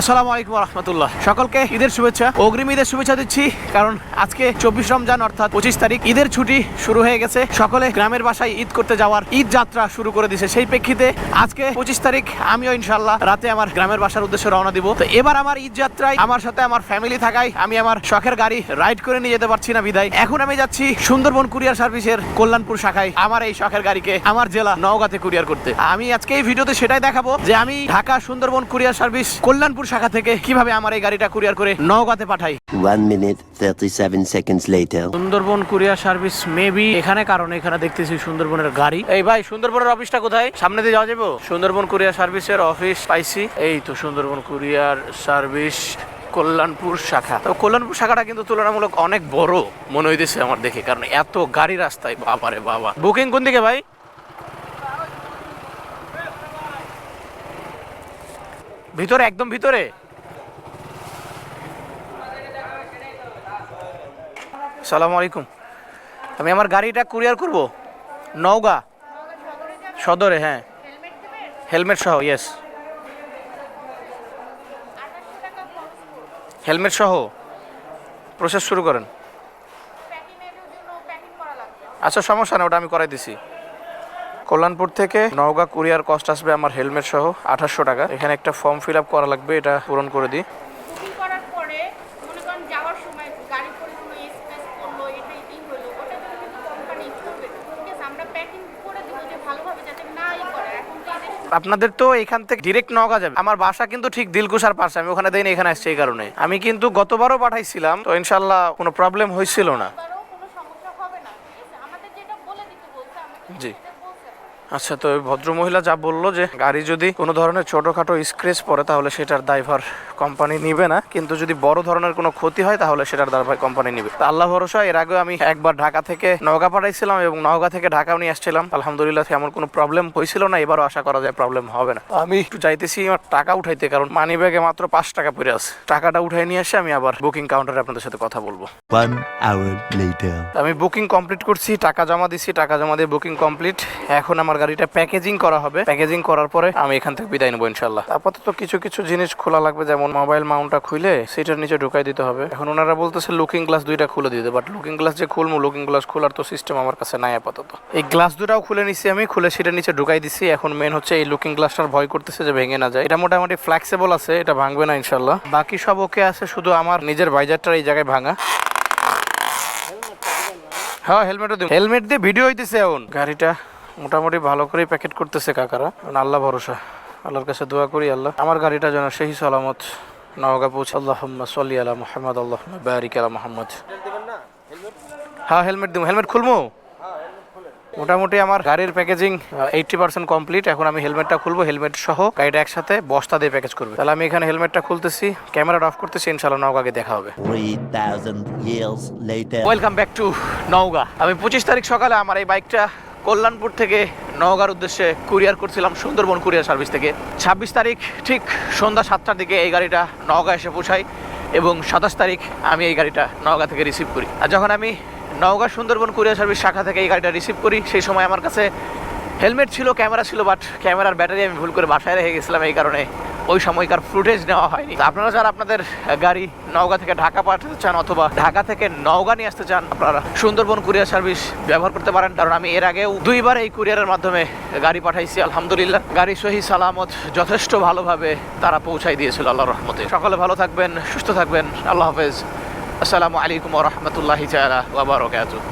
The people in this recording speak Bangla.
আসসালামু আলাইকুম রহমতুল্লাহ সকলকে ঈদের শুভেচ্ছা, অগ্রিম ঈদের শুভেচ্ছা দিচ্ছি, কারণ আজকে চব্বিশ রমজান, অর্থাৎ পঁচিশ তারিখ, ঈদের ছুটি শুরু হয়ে গেছে। সকলে গ্রামের বাসায় ঈদ করতে যাওয়ার ঈদ যাত্রা শুরু করে দিয়েছে। সেই প্রেক্ষিতে আজকে পঁচিশ তারিখ, আমিও ইনশাল্লাহ রাতে আমার গ্রামের বাসার উদ্দেশ্যে রওনা দিব। তো এবার আমার ঈদ যাত্রায় আমার সাথে আমার ফ্যামিলি থাকায় আমি আমার শখের গাড়ি রাইড করে নিয়ে যেতে পারছি না বিদায়। এখন আমি যাচ্ছি সুন্দরবন কুরিয়ার সার্ভিসের কল্যাণপুর শাখায় আমার এই শখের গাড়িকে আমার জেলা নওগাঁতে কুরিয়ার করতে। আমি আজকে এই ভিডিওতে সেটাই দেখাবো যে আমি ঢাকা সুন্দরবন কুরিয়ার সার্ভিস কল্যাণপুর শাখা থেকে কীভাবে আমার এই গাড়িটা কুরিয়ার করে নওগাঁতে পাঠাই? One minute, 37 seconds later. Sundarban courier service maybe এখানে কারণ এখানে দেখতেছি সুন্দরবনের গাড়ি। এই ভাই সুন্দরবনের অফিসটা কোথায়? সামনে দিয়ে যাওয়া যাব? সুন্দরবন কুরিয়ার সার্ভিসের অফিস পাইছি। এই তো সুন্দরবন কুরিয়ার সার্ভিস কল্যাণপুর শাখা। তো কল্যাণপুর শাখাটা কিন্তু তুলনামূলক অনেক বড় মনে হইতেছে আমার দেখে কারণ এত গাড়ি রাস্তায় বাবারে বাবা। বুকিং কোন দিকে ভাই? ভিতরে, একদম ভিতরে। সালাম আলাইকুম। আমি আমার গাড়িটা কুরিয়ার করব। নওগাঁ। সদরে হ্যাঁ। হেলমেট সহ ইয়েস হেলমেট সহ। প্রসেস শুরু করেন। আচ্ছা সমস্যা না ওটা আমি করাই দিছি। কল্যাণপুর থেকে নওগাঁ কুরিয়ার কস্ট আসবে আমার হেলমেট সহ আঠাশশো টাকা। এখানে একটা ফর্ম ফিল আপ করা লাগবে এটা পূরণ করে দিই। আপনাদের তো এখান থেকে ডিরেক্ট নওগাঁ যাবে। আমার বাসা কিন্তু ঠিক দিলকুশার পাশে আমি ওখানে দেইনি এখানে আসছি এই কারণে। আমি কিন্তু গতবারও পাঠাইছিলাম তো ইনশাল্লাহ কোনো প্রবলেম হয়েছিল না। জি। আচ্ছা তো ভদ্রমহিলা যা বলল যে গাড়ি যদি কোনো ধরনের ছোটোখাটো স্ক্রেচ পড়ে তাহলে সেটার দায়ভার কোম্পানি নিবে না। কিন্তু যদি বড় ধরনের কোনো ক্ষতি হয় তাহলে সেটার দায়ভার কোম্পানি নিবে। তা আল্লাহ ভরসা এর আগে আমি একবার ঢাকা থেকে নওগাঁ পাঠাইছিলাম এবং নওগাঁ থেকে ঢাকাও নিয়ে আসছিলাম। আলহামদুলিল্লাহ এমন কোনো প্রবলেম হয়েছিল না এবারও আশা করা যায় প্রবলেম হবে না। আমি একটু চাইতেছি আমার টাকা উঠাইতে কারণ মানি ব্যাগে মাত্র পাঁচ টাকা পড়ে আছে। টাকাটা উঠাই নিয়ে এসে আমি আবার বুকিং কাউন্টারে আপনাদের সাথে কথা বলব. আমি বুকিং কমপ্লিট করছি টাকা জমা দিছি টাকা জমা দিয়ে বুকিং কমপ্লিট এখন আমার গাড়িটা প্যাকেজিং করা হবে। প্যাকেজিং করার পরে আমি এখান থেকে বিদায় নেব ইনশাল্লাহ আপাতত কিছু কিছু জিনিস খোলা লাগবে, যেমন মোবাইল মাউন্টটা খুলে সেটার নিচে ঢুকাই দিতে হবে। এখন ওনারা বলতেছে লুকিং গ্লাস দুইটা খুলে দিতে বাট লুকিং গ্লাস যে খুলবো লুকিং গ্লাস খোলার তো সিস্টেম আমার কাছে নাই আপাতত। এই গ্লাস দুটাও খুলে নিছি আমি, খুলে সেটার নিচে ঢুকাই দিছি। এখন মেন হচ্ছে এই লুকিং গ্লাসটার ভয় করতেছে যে ভেঙে না যায়। এটা মোটামুটি ফ্লেক্সিবল আছে, এটা ভাঙবে না ইনশাল্লাহ বাকি সব ওকে আছে, শুধু আমার নিজের বাইজারটার এই জায়গায় ভাঙা। হ্যাঁ হেলমেটও হেলমেট দিয়ে ভিডিও হইতেছে এখন। গাড়িটা মোটামুটি ভালো করে প্যাকেট করতেছে কাকারা। কারণ আল্লাহ ভরসা। আল্লাহর কাছে দোয়া করি আল্লাহ। আমার গাড়িটা যেন সেই সালামত নওগা পৌঁছে আল্লাহ সল্লি আলা মোহাম্মদ আল্লাহ বারিক আলা মোহাম্মদ। হ্যাঁ হেলমেট দিব হেলমেট খুলবো মোটামুটি আমার গাড়ির প্যাকেজিং এইটটি পার্সেন্ট কমপ্লিট এখন আমি হেলমেটটা খুলবো হেলমেট সহ গাড়িটা একসাথে বস্তা দিয়ে প্যাকেজ করবে। তাহলে আমি এখানে হেলমেটটা খুলতেছি ক্যামেরাটা অফ করতেছি ইনশাল্লাহ নওগাঁকে দেখা হবে। 3,000 years later. Welcome back to Naogaon. আমি পঁচিশ তারিখ সকালে আমার এই বাইকটা কল্যাণপুর থেকে নওগাঁর উদ্দেশ্যে কুরিয়ার করছিলাম সুন্দরবন কুরিয়ার সার্ভিস থেকে। ছাব্বিশ তারিখ ঠিক সন্ধ্যা সাতটার দিকে এই গাড়িটা নওগাঁ এসে পৌঁছাই এবং সাতাশ তারিখ আমি এই গাড়িটা নওগাঁ থেকে রিসিভ করি। আর যখন আমি নওগাঁ সুন্দরবন কুরিয়ার সার্ভিস শাখা থেকে এই গাড়িটা রিসিভ করি, সেই সময় আমার কাছে হেলমেট ছিল, ক্যামেরা ছিল বাট ক্যামেরার ব্যাটারি আমি ভুল করে বাসায় রেখে গেছিলাম এই কারণে ওই সময়কার ফুটেজ নেওয়া হয়নি। আপনারা যারা আপনাদের গাড়ি নওগাঁ থেকে ঢাকা পাঠাতে চান অথবা ঢাকা থেকে নওগাঁ নিয়ে আসতে চান, আপনারা সুন্দরবন কুরিয়ার সার্ভিস ব্যবহার করতে পারেন। কারণ আমি এর আগেও দুইবার এই কুরিয়ারের মাধ্যমে গাড়ি পাঠাইছি, আলহামদুলিল্লাহ। গাড়ি সহি সালামত যথেষ্ট ভালোভাবে তারা পৌঁছাই দিয়েছিল আল্লাহ রহমতে। সকলে ভালো থাকবেন, সুস্থ থাকবেন। আল্লাহ হাফেজ। আসসালামু আলাইকুম রহমতুল্লাহি ওয়া বারাকাতুহু।